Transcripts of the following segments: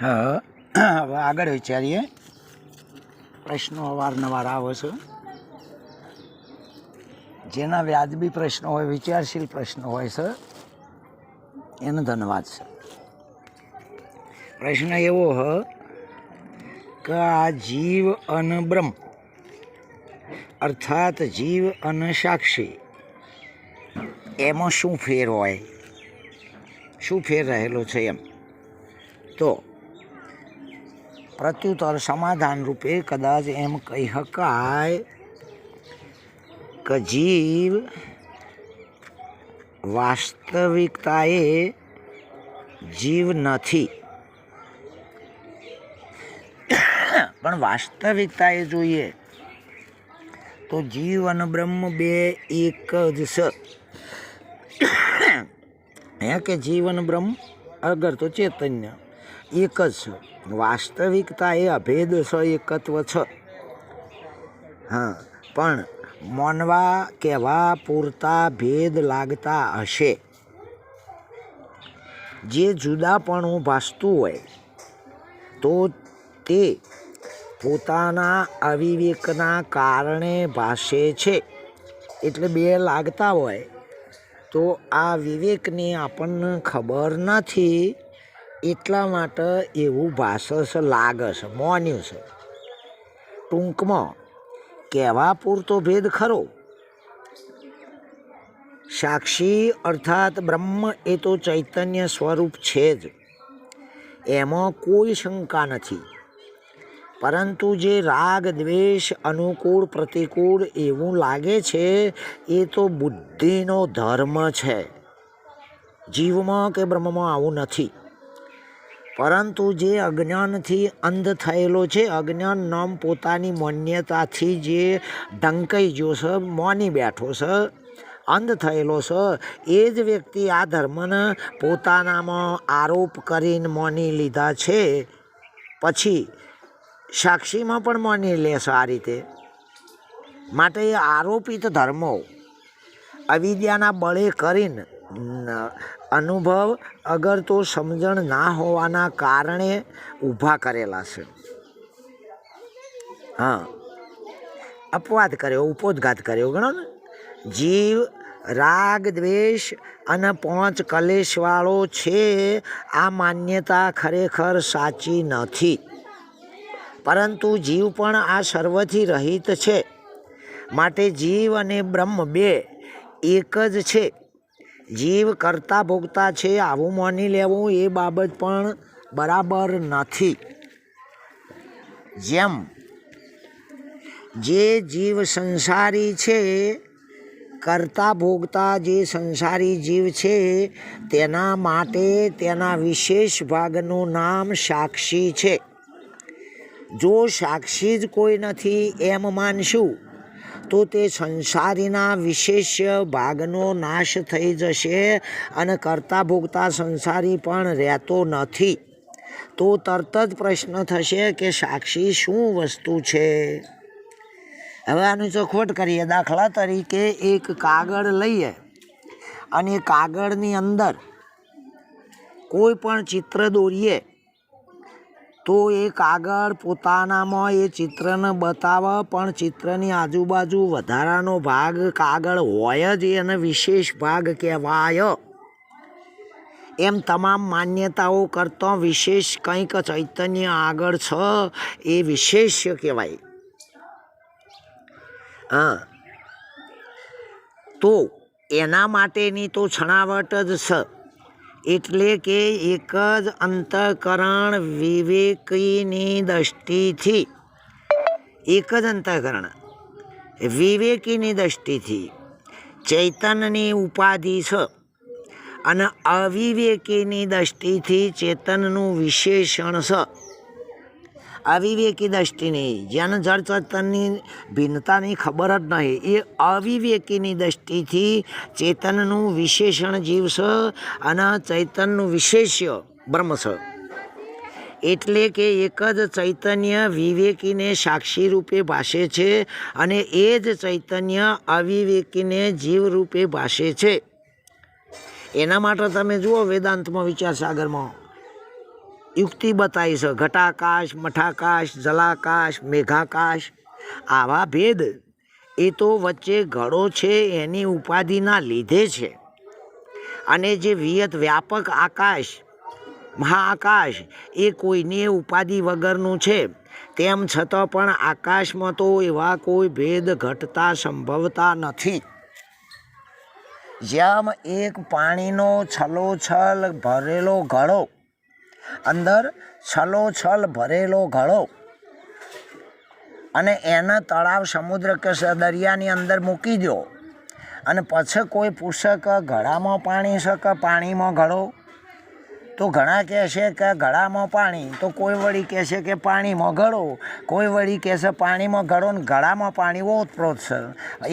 હવે આગળ વિચારીએ. પ્રશ્નો અવારનવાર આવે છે. જેના વ્યાજબી પ્રશ્નો હોય, વિચારશીલ પ્રશ્નો હોય છે, એનો ધન્યવાદ છે. પ્રશ્ન એવો હ કે આ જીવ અને બ્રહ્મ, અર્થાત જીવ અને સાક્ષી, એમાં શું ફેર હોય? શું ફેર રહેલો છે એમ? તો પ્રત્યુત્તર સમાધાન રૂપે કદાચ એમ કહી શકાય કે જીવ વાસ્તવિકતાએ જીવ નથી. પણ વાસ્તવિકતાએ જોઈએ તો જીવ અને બ્રહ્મ બે એક જ છે હે કે જીવન બ્રહ્મ અગર તો ચૈતન્ય, એક જ છે વાસ્તવિકતા એ અભેદ છે. એકત્વ છે હા, પણ માનવા કહેવા પૂરતા ભેદ લાગતા હશે. જે જુદાપણું ભાસતું હોય, તો તે પોતાના અવિવેકના કારણે ભાષે છે. એટલે બે લાગતા હોય, તો આ વિવેકની આપણને ખબર નથી એટલા માટે એવું ભાષસ લાગે છે, મોન્યું છે. ટૂંકમાં કહેવા પૂરતો ભેદ ખરો. સાક્ષી અર્થાત બ્રહ્મ એ તો ચૈતન્ય સ્વરૂપ છે જ. એમાં કોઈ શંકા નથી. પરંતુ જે રાગ, દ્વેષ, અનુકૂળ, પ્રતિકૂળ એવું લાગે છે, એ તો બુદ્ધિનો ધર્મ છે. જીવમાં કે બ્રહ્મમાં આવું નથી. પરંતુ જે અજ્ઞાનથી અંધ થયેલો છે, અજ્ઞાન નામ પોતાની માન્યતાથી જે ઢંકાઈ ગયો છે, મોની બેઠો છે, અંધ થયેલો છે, એ જ વ્યક્તિ આ ધર્મને પોતાનામાં આરોપ કરીને માની લીધા છે. પછી સાક્ષીમાં પણ માની લેશે આ રીતે. માટે આરોપિત ધર્મો અવિદ્યાના બળે કરીને અનુભવ અગર તો સમજણ ના હોવાના કારણે ઊભા કરેલા છે. હા. અપવાદ કર્યો, ઉપોદઘાત કર્યો, ગણો ને. જીવ, રાગ, દ્વેષ અને પાંચ કલેશવાળો છે, આ માન્યતા ખરેખર સાચી નથી. પરંતુ જીવ પણ આ સર્વથી રહિત છે. માટે જીવ અને બ્રહ્મ બે એક જ છે. જીવ કરતા ભોગતા છે, આવું માની લેવું એ બાબત પણ બરાબર નથી. જેમ જે જીવ સંસારી છે, કરતા ભોગતા જે સંસારી જીવ છે, તેના માટે તેના વિશેષ ભાગનું નામ સાક્ષી છે. જો સાક્ષી જ કોઈ નથી એમ માનશું તો તે સંસારીના વિશેષ ભાગનો નાશ થઈ જશે અને કરતા ભોગતા સંસારી પણ રહેતો નથી. તો તરત જ પ્રશ્ન થશે કે સાક્ષી શું વસ્તુ છે? હવે આની ચોખવટ કરીએ. દાખલા તરીકે એક કાગળ લઈએ અને કાગળની અંદર કોઈ પણ ચિત્ર દોરીએ તો એ કાગળ પોતાનામાં એ ચિત્રને બતાવે, પણ ચિત્રની આજુબાજુ વધારાનો ભાગ કાગળ હોય જ એને વિશેષ ભાગ કહેવાય. એમ તમામ માન્યતાઓ કરતો વિશેષ કંઈક ચૈતન્ય આગળ છે, એ વિશેષ કહેવાય. હા. તો એના માટેની તો છણાવટ જ છે એટલે કે એક જ અંતઃકરણ વિવેકીની દૃષ્ટિથી એક જ અંતઃકરણ વિવેકીની દૃષ્ટિથી ચૈતનની ઉપાધિ છે. અને અવિવેકીની દૃષ્ટિથી ચેતનનું વિશેષણ છે. અવિવેકી દૃષ્ટિની જેને જળચેતનની ભિન્નતાની ખબર જ નહીં. એ અવિવેકીની દૃષ્ટિથી ચેતનનું વિશેષણ જીવ છે અને ચૈતનનું વિશેષ્ય બ્રહ્મ છે એટલે કે એક જ ચૈતન્ય વિવેકીને સાક્ષી રૂપે ભાષે છે અને એ જ ચૈતન્ય અવિવેકીને જીવ રૂપે ભાષે છે. એના માટે તમે જુઓ વેદાંતમાં વિચાર સાગરમાં યુક્તિ બતાવી છે. ઘટાકાશ, મઠાકાશ, જલાકાશ, મેઘાકાશ. આવા ભેદ એ તો વચ્ચે ઘડો છે, એની ઉપાધિના લીધે છે. અને જે વિયત વ્યાપક આકાશ, મહાઆકાશ, એ કોઈની ઉપાધિ વગરનું છે. તેમ છતાં પણ આકાશમાં તો એવા કોઈ ભેદ ઘટતા સંભવતા નથી. જેમ એક પાણીનો છલોછલ ભરેલો ઘડો અંદર છલોછલ ભરેલો ઘડો અને એને તળાવ સમુદ્ર કે દરિયાની અંદર મૂકી દો અને પછી કોઈ પૂછે કે ઘડામાં પાણી છે કે પાણીમાં ઘડો તો ઘણા કહેશે કે ગળામાં પાણી, તો કોઈ વળી કહેશે કે પાણીમાં ઘડો. કોઈ વળી કહેશે પાણીમાં ઘડો ને ગળામાં પાણી ઓતપ્રોત છે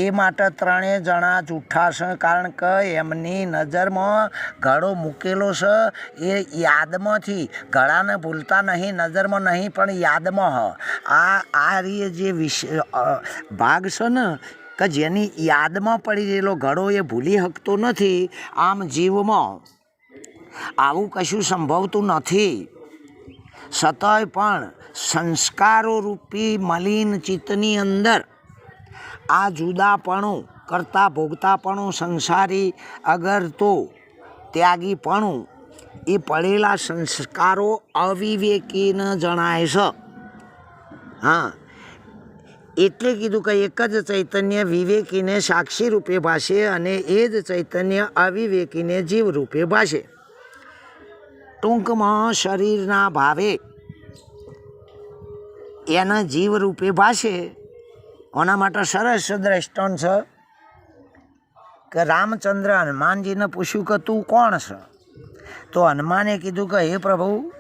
એ માટે ત્રણેય જણા જૂઠા છે, કારણ કે એમની નજરમાં ઘડો મૂકેલો છે. એ યાદમાંથી ગળાને ભૂલતા નહીં, નજરમાં નહીં, પણ યાદમાં હ. આ આ રીએ જે વિષ ભાગ છે ને, કે જેની યાદમાં પડી રહેલો ઘડો એ ભૂલી શકતો નથી. આમ જીવમાં આવું કશું સંભવતું નથી. સતય પણ સંસ્કારો રૂપી મલિન ચિત્તની અંદર આ જુદાપણું કરતા ભોગતાપણું સંસારી અગર તો ત્યાગીપણું એ પડેલા સંસ્કારો અવિવેકીને જણાય છે હા, એટલે કીધું કે એક જ ચૈતન્ય વિવેકીને સાક્ષી રૂપે ભાષે અને એ જ ચૈતન્ય અવિવેકીને જીવ રૂપે ભાષે ટૂંકમાં શરીરના ભાવે એના જીવરૂપે ભાષે એના માટે સરસ દ્રષ્ટાંત છે કે રામચંદ્ર હનુમાનજીને પૂછ્યું કે તું કોણ છે? તો હનુમાને કીધું કે, હે પ્રભુ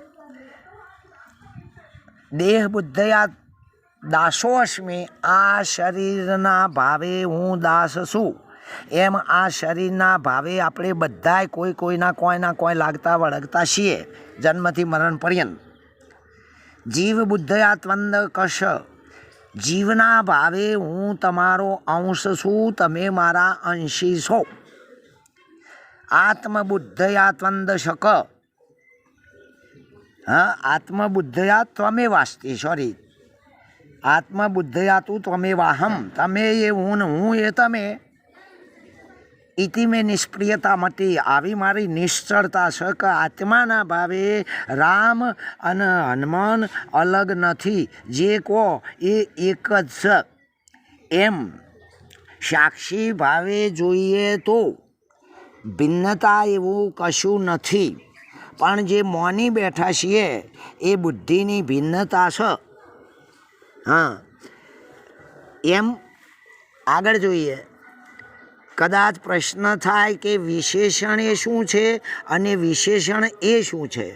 દેહ બુદ્ધયા દાસો અશ્મી આ શરીરના ભાવે હું દાસ છું. એમ આ શરીરના ભાવે આપણે બધાય કોઈ કોઈના કોઈના કોઈ લાગતા વળગતા છીએ, જન્મથી મરણ પર્યંત. જીવ બુદ્ધયા ત્વંદ કશ. જીવના ભાવે હું તમારો અંશ છું, તમે મારા અંશી છો. આત્મબુદ્ધયા ત્વંદ શક. હા આત્મબુદ્ધયા ત્વમે વાસ્તી, સોરી. આત્મબુદ્ધયા તું ત્વમે વાહમ. તમે એ હું હું એ તમે. ઇતિ મેં નિષ્પ્રિયતા મટી. આવી મારી નિશ્ચળતા છે કે આત્માના ભાવે રામ અને હનુમાન અલગ નથી. જે કહો એ એક જ છે એમ સાક્ષી ભાવે જોઈએ તો ભિન્નતા એવું કશું નથી. પણ જે મોની બેઠા છીએ એ બુદ્ધિની ભિન્નતા છે હા. એમ આગળ જોઈએ. કદાચ પ્રશ્ન થાય કે વિશેષણ એ શું છે અને વિશેષણ એ શું છે?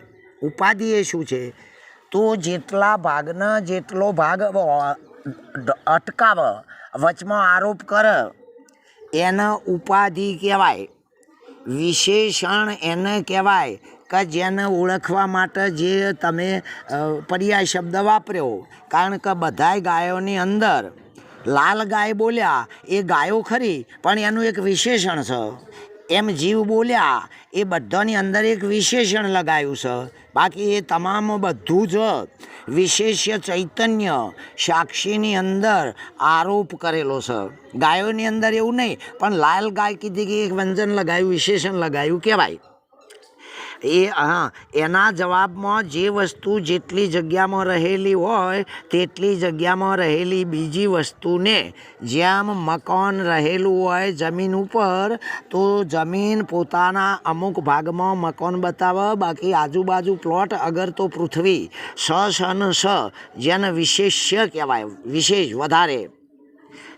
ઉપાધિ એ શું છે? તો જેટલા ભાગના જેટલો ભાગ અટકાવ, વચમાં આરોપ કર, એને ઉપાધિ કહેવાય. વિશેષણ એને કહેવાય કે જેને ઓળખવા માટે જે તમે પર્યાય શબ્દ વાપર્યો. કારણ કે બધાય ગાયોની અંદર લાલ ગાય બોલ્યા, એ ગાયો ખરી, પણ એનું એક વિશેષણ છે. એમ જીવ બોલ્યા, એ બધાની અંદર એક વિશેષણ લગાવ્યું છે. બાકી એ તમામ બધું જ વિશેષ્ય ચૈતન્ય સાક્ષીની અંદર આરોપ કરેલો છે. ગાયોની અંદર એવું નહીં, પણ લાલ ગાય કીધી કે એક વ્યંજન લગાવ્યું વિશેષણ લગાવ્યું કહેવાય. એ, હા, એના જવાબમાં જે વસ્તુ જેટલી જગ્યામાં રહેલી હોય, તેટલી જગ્યામાં રહેલી બીજી વસ્તુને. જેમ મકાન રહેલું હોય જમીન ઉપર, તો જમીન પોતાના અમુક ભાગમાં મકાન બતાવે બાકી આજુબાજુ પ્લોટ અગર તો પૃથ્વી સ સન સ, જેને વિશેષ્ય કહેવાય, વિશેષ વધારે.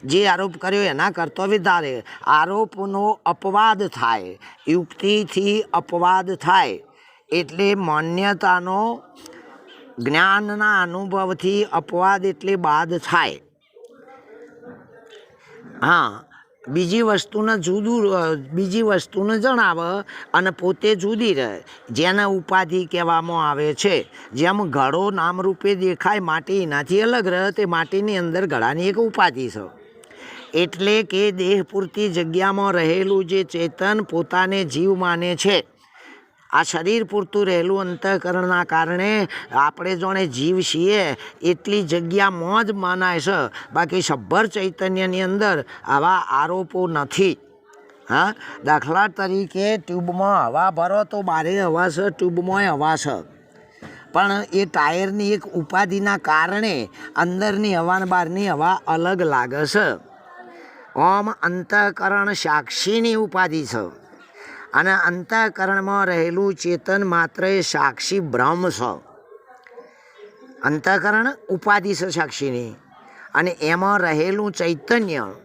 જે આરોપ કર્યો એના કરતો વધારે આરોપનો અપવાદ થાય, યુક્તિથી અપવાદ થાય એટલે માન્યતાનો, જ્ઞાનના અનુભવથી અપવાદ એટલે બાદ થાય. હા, બીજી વસ્તુને જુદું, બીજી વસ્તુને જણાવે અને પોતે જુદી રહે. જેને ઉપાધિ કહેવામાં આવે છે. જેમ ઘડો નામરૂપે દેખાય, માટી એનાથી અલગ રહે, તે માટીની અંદર ઘડાની એક ઉપાધિ છે. એટલે કે દેહ પૂરતી જગ્યામાં રહેલું જે ચેતન પોતાને જીવ માને છે. આ શરીર પૂરતું રહેલું અંતઃકરણના કારણે આપણે જોણે જીવ છીએ, એટલી જગ્યામાં જ માનાય છે. બાકી સભ્ભર ચૈતન્યની અંદર આવા આરોપો નથી. હા? દાખલા તરીકે ટ્યુબમાં હવા ભરો તો બારે હવા છે ટ્યુબમાંય હવા છે. પણ એ ટાયરની એક ઉપાધિના કારણે અંદરની હવા બહારની હવા અલગ લાગે છે. ઓમ અંતઃકરણ સાક્ષીની ઉપાધિ છે. અને અંતઃકરણમાં રહેલું ચેતન માત્ર એ સાક્ષી બ્રહ્મ છે. અંતઃકરણ ઉપાધિ છે સાક્ષીની. અને એમાં રહેલું ચૈતન્ય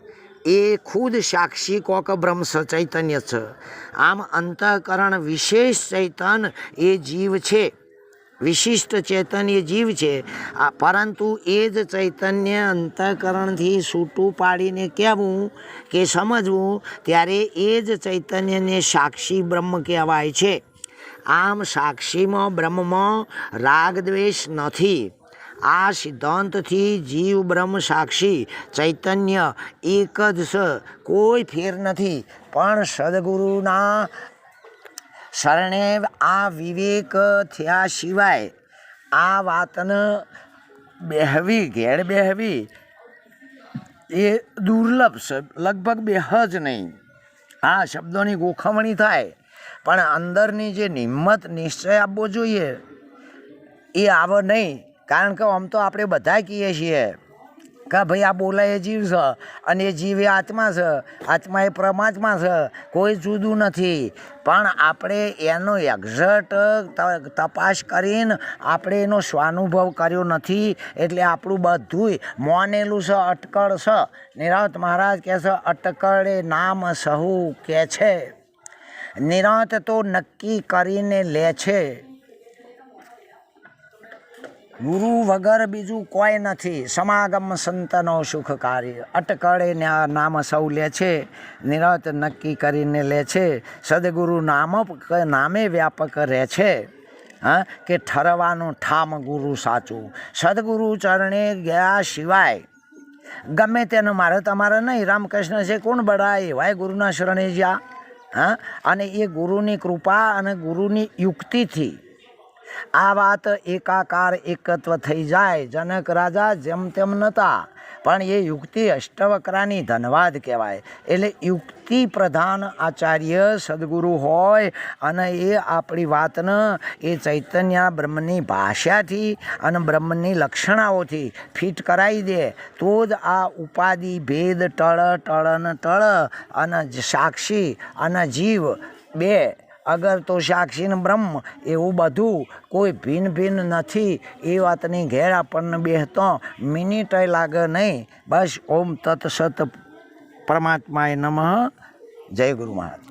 એ ખુદ સાક્ષી કોક બ્રહ્મ ચૈતન્ય છે. આમ અંતઃકરણ વિશેષ ચૈતન એ જીવ છે. વિશિષ્ટ ચૈતન્ય જીવ છે. પરંતુ એ જ ચૈતન્ય અંતઃકરણથી છૂટું પાડીને કહેવું કે સમજવું ત્યારે એ જ ચૈતન્યને સાક્ષી બ્રહ્મ કહેવાય છે. આમ સાક્ષીમાં બ્રહ્મમાં રાગદ્વેષ નથી. આ સિદ્ધાંતથી જીવ બ્રહ્મ સાક્ષી, ચૈતન્ય એક જ છે કોઈ ફેર નથી. પણ સદગુરુના શરણે આ વિવેક થયા સિવાય આ વાતને બેહવી, ઘેર બેહવી, એ દુર્લભ છે લગભગ બેહ જ નહીં. આ શબ્દોની ગોખવણી થાય, પણ અંદરની જે નિમ્મત નિશ્ચય આપવો જોઈએ, એ આવો નહીં. કારણ કે આમ તો આપણે બધા કહીએ છીએ. કે ભાઈ આ બોલાય એ જીવ છે? અને એ જીવ એ આત્મા છે. આત્મા એ પરમાત્મા છે. કોઈ જુદું નથી. પણ આપણે એનો એક્ઝેટ તપાસ કરીને આપણે એનો સ્વાનુભવ કર્યો નથી. એટલે આપણું બધુંય મોનેલું છે, અટકળ છે. નિરાવત મહારાજ કહે છે, અટકળ નામ સહુ કહે છે? નિરાંત તો નક્કી કરીને લે છે. ગુરુ વગર બીજું કોઈ નથી. સમાગમ સંતનો સુખકારી અટકળે ન્યા નામ સૌ લે છે. નિરત નક્કી કરીને લે છે. સદગુરુ નામ નામે વ્યાપક રહે છે. હા, કે ઠરવાનું ઠામ ગુરુ સાચું. સદગુરુ ચરણે ગયા સિવાય ગમે તેનું મારે તમારે નહીં. રામકૃષ્ણ છે, કોણ બડા એવાય ગુરુના શરણે જ્યાં. હા, અને એ ગુરુની કૃપા અને ગુરુની યુક્તિથી આ વાત એકાકાર એકત્વ થઈ જાય, જનક રાજા જેમ તેમ નહોતા પણ એ યુક્તિ અષ્ટવક્રાની ધનવાદ કહેવાય. એટલે યુક્તિ પ્રધાન આચાર્ય સદગુરુ હોય અને એ આપણી વાતને એ ચૈતન્ય બ્રહ્મની ભાષાથી અને બ્રહ્મની લક્ષણાઓથી ફિટ કરાવી દે, તો જ આ ઉપાધિ, ભેદ, ટળ ટળ ને ટળ અને સાક્ષી અને જીવ બે અગર તો સાક્ષી બ્રહ્મ, એવું બધું કોઈ ભિન્ન ભિન્ન નથી. એ વાતની ઘેર આપણને બેહતો મિનિટય લાગે નહીં. બસ ઓમ તત્સત પરમાત્માય નમઃ. જય ગુરુ મહારાજ.